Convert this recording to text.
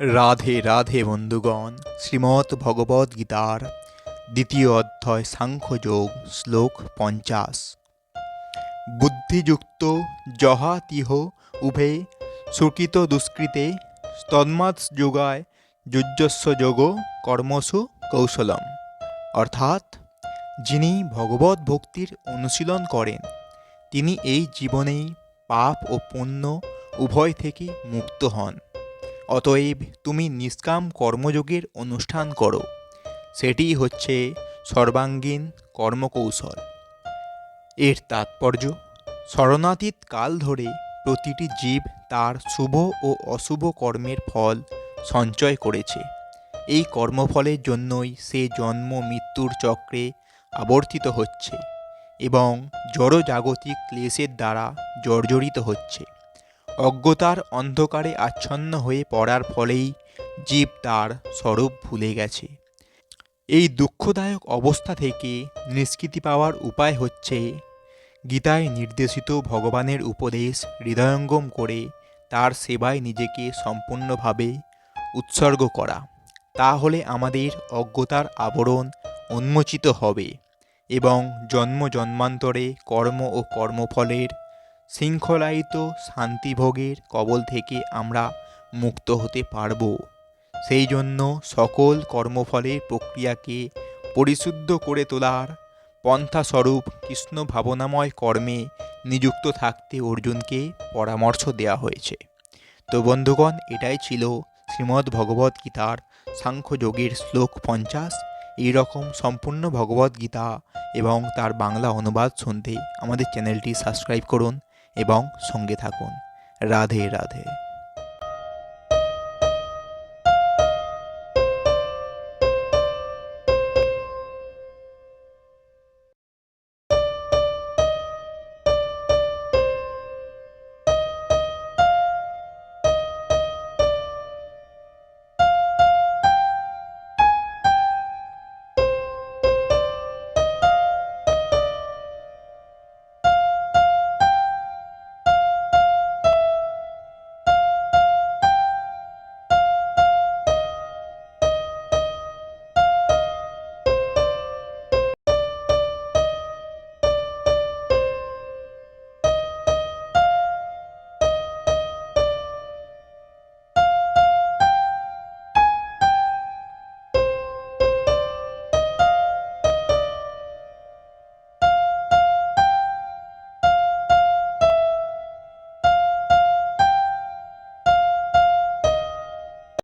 রাধে রাধে বন্ধুগণ, শ্রীমৎ ভগবদ গীতার দ্বিতীয় অধ্যায় সাংখ্যযোগ, শ্লোক পঞ্চাশ। বুদ্ধিযুক্ত জহাতিহ উভে সুকৃত দুষ্কৃতে তন্মাৎ যোগায় যুজস্ব যোগ কর্মসু কৌশলম। অর্থাৎ, যিনি ভগবত ভক্তির অনুশীলন করেন, তিনি এই জীবনেই পাপ ও পুণ্য উভয় থেকে মুক্ত হন। অতএব তুমি নিষ্কাম কর্মযোগের অনুষ্ঠান করো। সেটি হচ্ছে সর্বাঙ্গীন কর্মকৌশল। এর তাৎপর্য, শরণাতীত কাল ধরে প্রতিটি জীব তার শুভ ও অশুভ কর্মের ফল সঞ্চয় করেছে। এই কর্মফলের জন্যই সে জন্ম মৃত্যুর চক্রে আবর্তিত হচ্ছে এবং জড়জাগতিক ক্লেশের দ্বারা জর্জরিত হচ্ছে। অজ্ঞতার অন্ধকারে আচ্ছন্ন হয়ে পড়ার ফলেই জীব তার স্বরূপ ভুলে গেছে। এই দুঃখদায়ক অবস্থা থেকে নিষ্কৃতি পাওয়ার উপায় হচ্ছে গীতায় নির্দেশিত ভগবানের উপদেশ হৃদয়ঙ্গম করে তার সেবায় নিজেকে সম্পূর্ণভাবে উৎসর্গ করা। তাহলে আমাদের অজ্ঞতার আবরণ উন্মোচিত হবে এবং জন্ম জন্মান্তরে কর্ম ও কর্মফলের শৃঙ্খলায়িত শান্তিভোগের কবল থেকে আমরা মুক্ত হতে পারব। সেই জন্য সকল কর্মফলের প্রক্রিয়াকে পরিশুদ্ধ করে তোলার পন্থাস্বরূপ কৃষ্ণ ভাবনাময় কর্মে নিযুক্ত থাকতে অর্জুনকে পরামর্শ দেওয়া হয়েছে। তো বন্ধুগণ, এটাই ছিল শ্রীমদ্ ভগবদ্ গীতার সাংখ্যযোগের শ্লোক পঞ্চাশ। এইরকম সম্পূর্ণ ভগবদ্ গীতা এবং তার বাংলা অনুবাদ শুনতে আমাদের চ্যানেলটি সাবস্ক্রাইব করুন। এবং সঙ্গে থাকুন। রাধে রাধে।